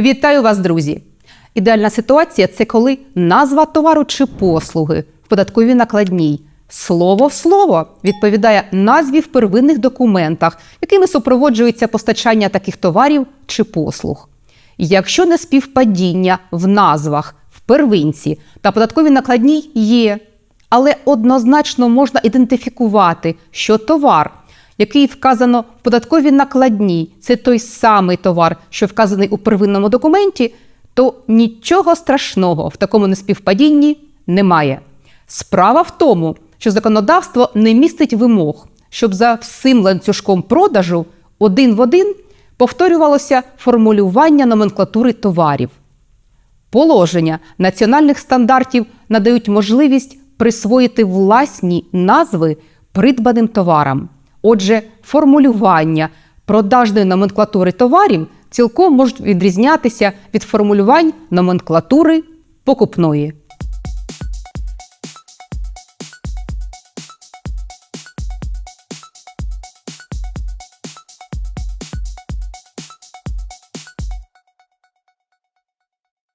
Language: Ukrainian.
Вітаю вас, друзі! Ідеальна ситуація це коли назва товару чи послуги в податковій накладній слово в слово відповідає назві в первинних документах, якими супроводжується постачання таких товарів чи послуг. Якщо не співпадіння в назвах в первинці та податковій накладній є, але однозначно можна ідентифікувати, що товар, який вказано в податковій накладній, це той самий товар, що вказаний у первинному документі, то нічого страшного в такому неспівпадінні немає. Справа в тому, що законодавство не містить вимог, щоб за всім ланцюжком продажу один в один повторювалося формулювання номенклатури товарів. Положення національних стандартів надають можливість присвоїти власні назви придбаним товарам. Отже, формулювання продажної номенклатури товарів цілком можуть відрізнятися від формулювань номенклатури покупної.